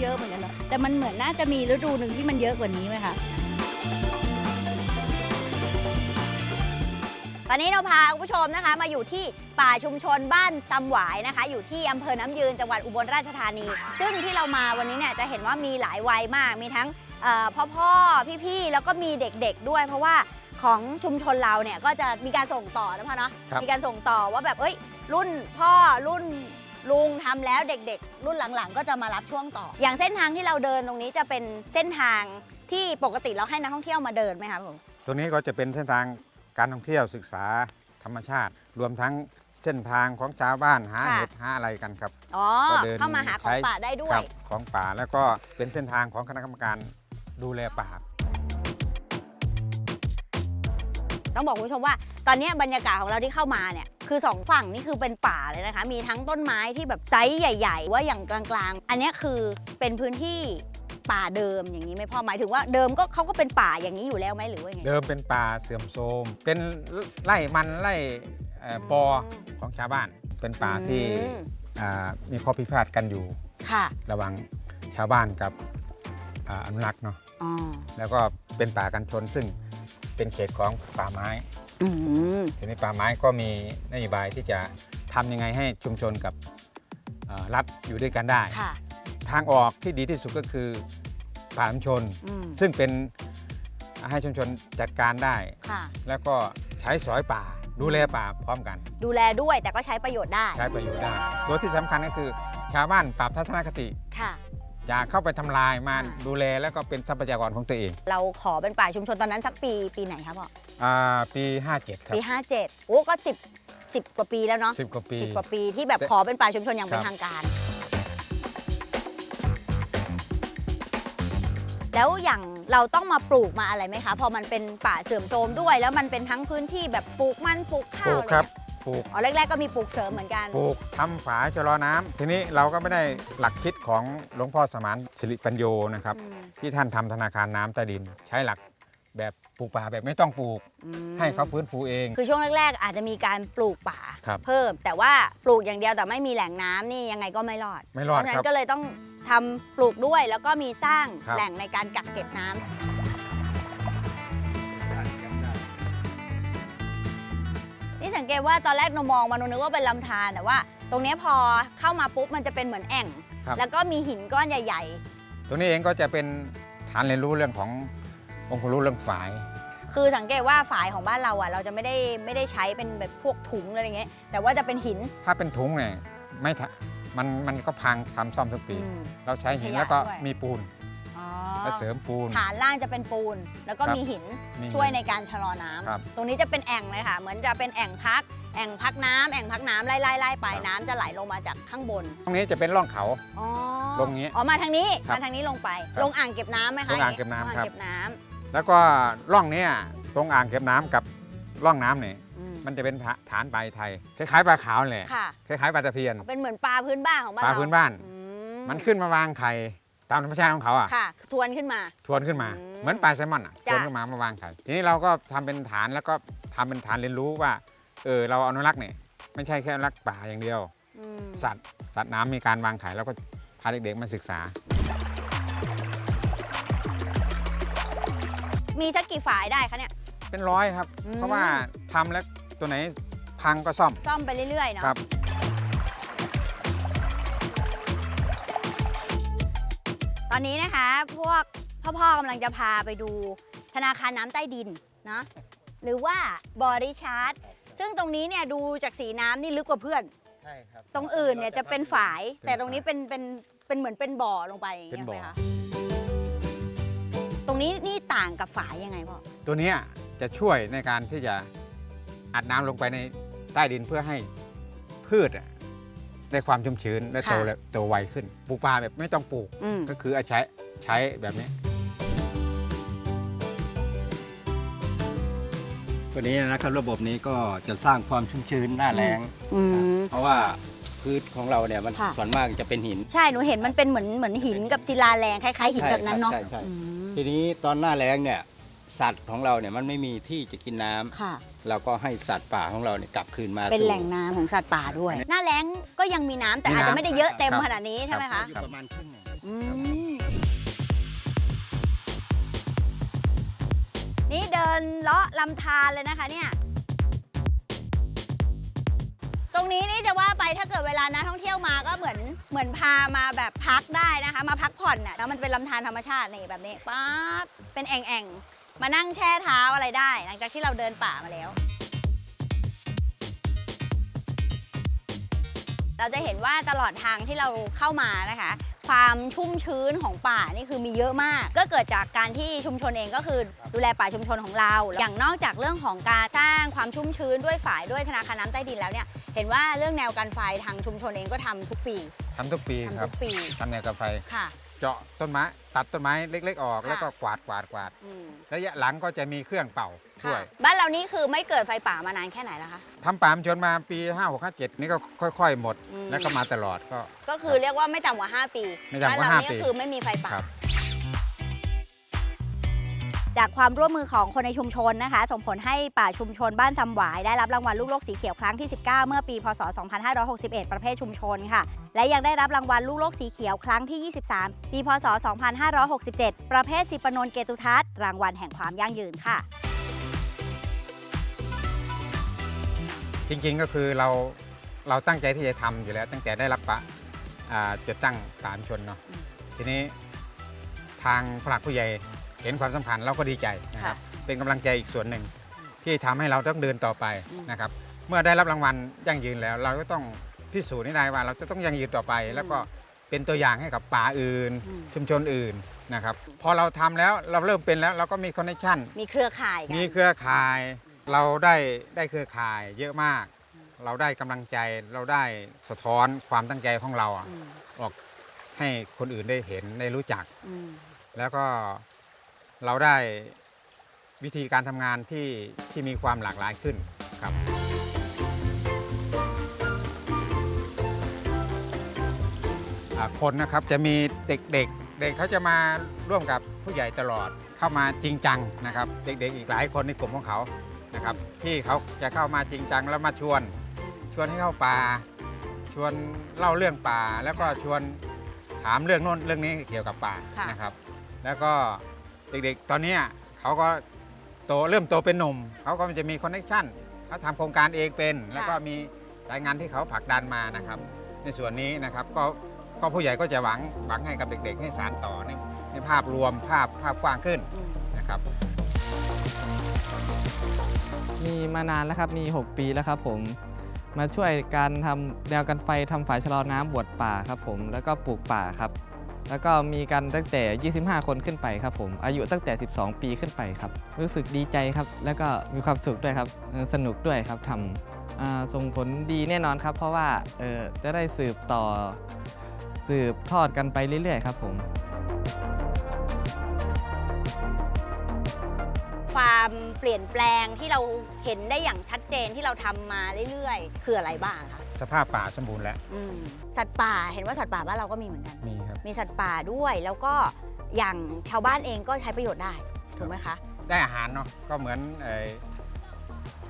เยอะเหมือนกันเนอะแต่มันเหมือนน่าจะมีฤดูหนึ่งที่มันเยอะกว่านี้ไหมคะตอนนี้เราพาคุณผู้ชมนะคะ มาอยู่ที่ป่าชุมชนบ้านซำหวายนะคะ อยู่ที่อำเภอน้ำยืนจังหวัดอุบลราชธานี ซึ่งที่เรามาวันนี้เนี่ยจะเห็นว่ามีหลายวัยมาก มีทั้งเอ่อพ่อพ่อๆพี่ๆ แล้วก็มีเด็กๆด้วย เพราะว่าของชุมชนเราเนี่ยก็จะมีการส่งต่อนะพ่อเนาะครับมีการส่งต่อว่าแบบเอ้ยรุ่นพ่อรุ่น ลุงทำแล้วเด็กๆ รุ่นหลังๆ ก็จะมารับช่วงต่อ อย่างเส้นทางที่เราเดินตรงนี้จะเป็นเส้นทางที่ปกติเราให้นักท่องเที่ยวมาเดินไหมคะผมตรงนี้ก็จะเป็นเส้นทางการท่องเที่ยวศึกษาธรรมชาติ รวมทั้งเส้นทางของชาวบ้านหาค่ะเห็ดหาอะไรกันครับอ๋อก็เดินเข้ามาหาของใช้ป่าได้ด้วครัยบของป่าแล้วก็เป็นเส้นทางของคณะกรรมการดูแลป่าต้องบอกคุณผู้ชมว่า ตอนนี้บรรยากาศของเราที่เข้ามาเนี่ย คือสองฝั่งนี่คือเป็นป่าเลยนะคะ มีทั้งต้นไม้ที่แบบไซส์ใหญ่ ๆ ว่าอย่างกลางๆ อันเนี้ยคือเป็นพื้นที่ป่าเดิมอย่างนี้ไหมพ่อหมายถึงว่าเดิมก็เขาก็เป็นป่าอย่างนี้อยู่แล้วไหมหรือว่ายังไงเดิมเป็นป่าเสื่อมโทรมเป็นไร่มันไร่เอ่อปอของชาวบ้าน เป็นป่าที่อืมอ่ามีข้อพิพาทกันอยู่ค่ะระหว่างชาวบ้านกับอ่าอนุรักษ์เนาะอ๋อแล้วก็เป็นป่ากันชนซึ่งเป็นเขตของป่าไม้อืม ทีนี้ป่าไม้ก็มีนโยบายที่จะทำยังไงให้ชุมชนกับเอ่อรัฐอยู่ด้วยกันได้ค่ะทางออกที่ดีที่สุดก็คือป่าชุมชนอืมซึ่งเป็นให้ชุมชนจัดการได้ค่ะแล้วก็ใช้สอยป่า ดูแลป่าพร้อมกัน ดูแลด้วยแต่ก็ใช้ประโยชน์ได้ ใช้ประโยชน์ได้ ตัวที่สำคัญก็คือชาวบ้านปรับทัศนคติค่ะ อย่าเข้าไปทำลายมาอ่า ดูแลแล้วก็เป็นทรัพยากรของตัวเองเราขอเป็นป่าชุมชนตอนนั้นสักปีปีไหนครับพ่ออาปี 57 ครับปี 57 โอ้ก็ 10 10 กว่าปีแล้วเนาะ10 กว่าปี10กว่าปีที่แบบแต่ขอเป็นป่าชุมชนอย่างเป็นครับ ทางการ แล้วอย่างเราต้องมาปลูกมาอะไรไหมคะ พอมันเป็นป่าเสื่อมโทรมด้วย แล้วมันเป็นทั้งพื้นที่แบบปลูกมันปลูกปข้าลูวกอะไรครับเงี้ย ปลูกอ๋อแรกๆก็มีปลูกเสริมเหมือนกัน ปลูกทำฝาชะลอน้ำทีนี้เราก็ไม่ได้หลักคิดของหลวงพ่อสมานสิริปัญโยนะครับ อืมที่ท่านทำธนาคารน้ำใต้ดิน ใช้หลักแบบปลูกป่าแบบไม่ต้องปลูก อืมให้เขาฟื้นฟูเอง คือช่วงแรก ๆ อาจจะมีการปลูกป่า ครับ เพิ่ม แต่ว่าปลูกอย่างเดียวแต่ไม่มีแหล่งน้ำนี่ยังไงก็ไม่รอด ไม่เพรอดราะฉะนั้ครับ นก็เลยต้องทำปลูกด้วยแล้วก็มีสร้างครับ แหล่งในการกักเก็บน้ำ กตว่าตอนแรกหนูมองมาหนูนึกว่าเป็นลำธารแต่ว่า ตรงเนี้ยพอเข้ามาปุ๊บมันจะเป็นเหมือนแอ่ง ครับ แล้วก็มีหินก้อนใหญ่ ตรงนี้เองก็จะเป็นฐานเรียนรู้เรื่องขององค์ความรู้เรื่องฝาย ๆ คือสังเกตว่าฝายของบ้านเราอะ เราจะไม่ได้ไม่ได้ใช้เป็นแบบพวกถุงอะไรอย่างเงี้ยแต่ว่าจะเป็นหินถ้าเป็นถุงเนี่ยไม่ทะมันมันก็พังทำซ่อมทุกปี อืม เราใช้หินขยะแล้วก็ด้วย มีปูน อ๋อและเสริมปูน ฐานล่างจะเป็นปูน แล้วก็ครับมีหินมีช่วยในการชะลอน้ำครับตรงนี้จะเป็นแอ่งเลยค่ะ เหมือนจะเป็นแอ่งพัก แอ่งพักน้ำแอ่งพักน้ำไล่ไล่ไล่ไปครับ น้ำจะไหลลงมาจากข้างบนตรงนี้จะเป็นร่องเขา อ๋อลงอย่างงี้อ๋อมาทางนี้ครับมาทางนี้ลงไป ครับลงอ่างเก็บน้ำไหมคะลงอ่างเก็บน้ำลงอ่างครับเก็บน้ำแล้วก็ร่องเนี้ยตรงอ่างเก็บน้ำกับร่องน้ำเนี่ยอืมมันจะเป็นฐาฐานปลาไทย คล้ายๆปลาขาวแหละค่ะ คล้ายๆปลาตะเพียน เป็นเหมือนปลาพื้นบ้านของบ้านปลาเราพื้นบ้าน อืมันขึ้นมาวางไข่ ตามธรรมชาติของเขาอะค่ะ ทวนขึ้นมา ทวนขึ้นมา อืมเหมือนปลาแซลมอนอะทจ้ะ วนขึ้นมามาวางไข่ทีนี้เราก็ทำเป็นฐานแล้วก็ทำเป็นฐานเรียนรู้ว่าเออเราอนุรักษ์เนี่ยไม่ใช่แค่อนุรักษ์ป่าอย่างเดียว อืมสัตว์สัตว์น้ำมีการวางไข่แล้วก็พาเด็กๆมาศึกษา มีสักกี่ฝายได้คะเนี่ย เป็นร้อยครับ อืม เพราะว่าทำแล้วตัวไหนพังก็ซ่อม ซ่อมไปเรื่อยๆเนาะครับ ตอนนี้นะคะ พวกพ่อๆกำลังจะพาไปดูธนาคารน้ำใต้ดินนะหรือว่าบอริชาร์ดซึ่งตรงนี้เนี่ยดูจากสีน้ำนี่ลึกกว่าเพื่อน ใช่ครับตรงอื่นเนี่ยจะเป็นฝายเป็นแต่ตรงนี้ฝายเป็นเป็นเป็นเหมือนเป็นบ่อลงไปอย่างเป็เงี้นยบ่ไหอมคะตรงนี้นี่ต่างกับฝายยังไงพ่อตัวเนี้ยจะช่วยในการที่จะอัดน้ำลงไปในใต้ดินเพื่อให้พืชอะ ได้ความชุ่มชื้นและโตค่ะและโตไวขึ้น ปลูกปลาแบบไม่ต้องปลูกอืม ก็คือเอาใช้ใช้แบบนี้ ตัวนี้นะครับระบบนี้ก็จะสร้างความชุ่มชื้นหน้าแล้งอืม เพราะว่าพืชของเราเนี่ยมันค่ะ ส่วนมากจะเป็นหินใช่หนูเห็นมันเป็นเหมือนเหมือนหินกับศิลาแรงคล้ายๆหินแบบนั้นเนาะใช่ใช่อืมทีนี้ตอนหน้าแล้งเนี่ยสัตว์ของเราเนี่ยมันไม่มีที่จะกินน้ำค่ะ เราก็ให้สัตว์ป่าของเราเนี่ยกลับคืนมาเป็นสู่ แหล่งน้ำของสัตว์ป่าด้วย หน้าแล้งก็ยังมีน้ำแต่อาจจะไม่ได้เยอะเต็มขนาดนี้ใช่ไหมคะอยู่ประมาณครึ่งหนึ่ง อืมนี่เดินเลาะลำธารเลยนะคะเนี่ย ตรงนี้นี่จะว่าไปถ้าเกิดเวลานักท่องเที่ยวมาก็เหมือนเหมือนพามาแบบพักได้นะคะ มาพักผ่อนน่ะแล้วมันเป็นลำธารธรรมชาตินี่แบบนี้ป๊าบเป็นแอ่งๆ มานั่งแช่เท้าอะไรได้ หลังจากที่เราเดินป่ามาแล้ว เราจะเห็นว่าตลอดทางที่เราเข้ามานะคะ ความชุ่มชื้นของป่านี่คือมีเยอะมาก ก็เกิดจากการที่ชุมชนเองก็คือดูแลป่าชุมชนของเรา อย่างนอกจากเรื่องของการสร้างความชุ่มชื้นด้วยฝายด้วยธนาคารน้ำใต้ดินแล้วเนี่ยเห็นว่าเรื่องแนวกันไฟทางชุมชนเองก็ทำทุกปีทำทุกปีทำครัทุบกปีทำแนวกาแฟค่ะ เจาะต้นไม้ ตัดต้นไม้เล็ก ๆ ออก ค่ะ แล้วก็กวาดกวาดกวาดอืมระยะหลังก็จะมีเครื่องเป่าช่วยค่ะบ้านเรานี่คือไม่เกิดไฟป่ามานานแค่ไหนแล้วคะ ทำป่ามนชนมาปี 5 6 5 7 นี่ก็ค่อย ๆ หมด อืม แล้วก็มาตลอดก็ ก็คือเรียกว่าไม่ต่ำกว่า 5 ปีไม่ต่ำกว่าบ้นเรห้านี่ปี ก็คือไม่มีไฟป่า ครับ จากความร่วมมือของคนในชุมชนนะคะ ส่งผลให้ป่าชุมชนบ้านซำหวายได้รับรางวัลลูกโลกสีเขียวครั้งที่ 19 เมื่อปี พศ 2561 ประเภทชุมชนค่ะ และยังได้รับรางวัลลูกโลกสีเขียวครั้งที่ 23 ปี พศ 2567 ประเภทสิปนนเกตุทัศน์รางวัลแห่งความยั่งยืนค่ะ จริงๆก็คือเราเราตั้งใจที่จะทำอยู่แล้ว ตั้งแต่ได้รับปะอ่าจะตั้งป่ามนชนเนาะอืมทีนี้ทางผู้หลักผู้ใหญ่ เห็นความสำคัญเราก็ดีใจนะครับ เป็นกำลังใจอีกส่วนหนึ่งที่ทำให้เราต้องเดินต่อไปอืมนะครับ เมื่อได้รับรางวัลยั่งยืนแล้ว เราก็ต้องพิสูจน์ให้ได้ว่า เราจะต้องยั่งยืนต่อไป แล้วก็เป็นตัวอย่างให้กับป่าอื่น อืม ชุมชนอื่นนะครับ พอเราทำแล้วเราเริ่มเป็นแล้วเราก็มีคอนเนคชั่น มีเครือข่ายกัน มีเครือข่ายเราได้ได้เครือข่ายเยอะมาก เราได้กำลังใจเราได้สะท้อนความตั้งใจของเราอะอืม ออกให้คนอื่นได้เห็นได้รู้จัก อืมแล้วก็ เราได้วิธีการทำงานที่ที่มีความหลากหลายขึ้นครับอ่าคนนะครับจะมีเด็กๆ เด็กเขาจะมาร่วมกับผู้ใหญ่ตลอดเข้ามาจริงจังนะครับ เด็กๆ อีกหลายคนในกลุ่มของเขานะครับที่เขาจะเข้ามาจริงจังแล้วมาชวน ชวนให้เข้าป่า ชวนเล่าเรื่องป่า แล้วก็ชวนถามเรื่องโน้นเรื่องนี้เกี่ยวกับป่าค่ะนะครับ แล้วก็ เด็กๆ ตอนเนี้ยเขาก็โตเริ่มโตเป็นหนุ่มเขาก็จะมีคอนเนคชั่นเขาทำโครงการเองเป็น แล้วก็มีสายงานที่เขาผลักดันมานะครับ ในส่วนนี้นะครับก็ก็ผู้ใหญ่ก็จะหวังหวังให้กับเด็ก ๆ ให้สารต่อในในภาพรวมภาพภาพกว้างขึ้นอืมนะครับ มีมานานแล้วครับมี 6 ปีแล้วครับผมมาช่วยการทำแนวกันไฟทำฝายชะลอน้ำบวชป่าครับผมแล้วก็ปลูกป่าครับ แล้วก็มีกันตั้งแต่ 25 คนขึ้นไปครับผม อายุตั้งแต่ 12 ปีขึ้นไปครับ รู้สึกดีใจครับ แล้วก็มีความสุขด้วยครับ สนุกด้วยครับทำส่งผลดีแน่นอนครับ เพราะว่าจะได้สืบต่อ สืบทอดกันไปเรื่อยๆ ครับผมความเปลี่ยนแปลงที่เราเห็นได้อย่างชัดเจนที่เราทำมาเรื่อยๆ คืออะไรบ้างคะ สภาพป่าสมบูรณ์แล้ว อืมสัตว์ป่าเห็นว่าสัตว์ป่าบ้านเราก็มีเหมือนกัน มีครับ มีสัตว์ป่าด้วยแล้วก็อย่างชาวบ้านเองก็ใช้ประโยชน์ได้ถูกไหมคะได้อาหารเนาะก็เหมือนเอ่อ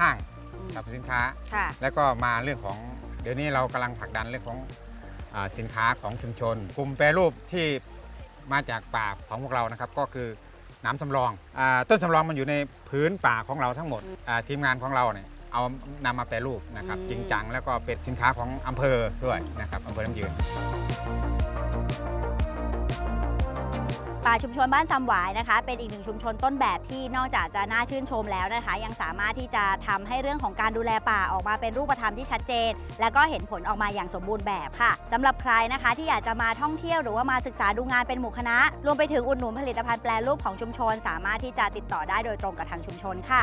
ห้างอืมสรรพสินค้า ค่ะ แล้วก็มาเรื่องของเดี๋ยวนี้เรากำลังผลักดันเรื่องของอาสินค้าของชุมชน กลุ่มแปรรูปที่มาจากป่าของพวกเรานะครับ ก็คือน้ำสำรองอาต้นสำรองมันอยู่ในพื้นป่าของเราทั้งหมดอ่าทีมงานของเราเนี่ย เอานำมาแปรรูปนะครับอืมจริงจังแล้วก็เป็นสินค้าของอำเภอด้วยนะครับอำเภอน้ำยืน ป่าชุมชนบ้านซำหวายนะคะ เป็นอีกหนึ่งชุมชนต้นแบบที่นอกจากจะน่าชื่นชมแล้วนะคะ ยังสามารถที่จะทำให้เรื่องของการดูแลป่าออกมาเป็นรูปธรรมที่ชัดเจน และก็เห็นผลออกมาอย่างสมบูรณ์แบบค่ะสำหรับใครนะคะที่อยากจะมาท่องเที่ยวหรือว่ามาศึกษาดูงานเป็นหมู่คณะ รวมไปถึงอุดหนุนผลิตภัณฑ์แปรรูปของชุมชน สามารถที่จะติดต่อได้โดยตรงกับทางชุมชนค่ะ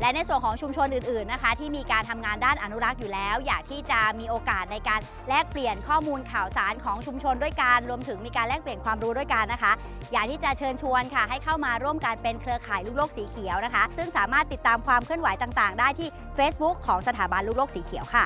และในส่วนของชุมชนอื่นๆนะคะ ที่มีการทำงานด้านอนุรักษ์อยู่แล้ว อยากที่จะมีโอกาสในการแลกเปลี่ยนข้อมูลข่าวสารของชุมชนด้วยกันรวมถึงมีการแลกเปลี่ยนความรู้ด้วยกันนะคะ อยากที่จะเชิญชวนค่ะ ให้เข้ามาร่วมกันเป็นเครือข่ายลูกโลกสีเขียวนะคะ ซึ่งสามารถติดตามความเคลื่อนไหวต่างๆ ได้ที่ Facebook ของสถาบันลูกโลกสีเขียวค่ะ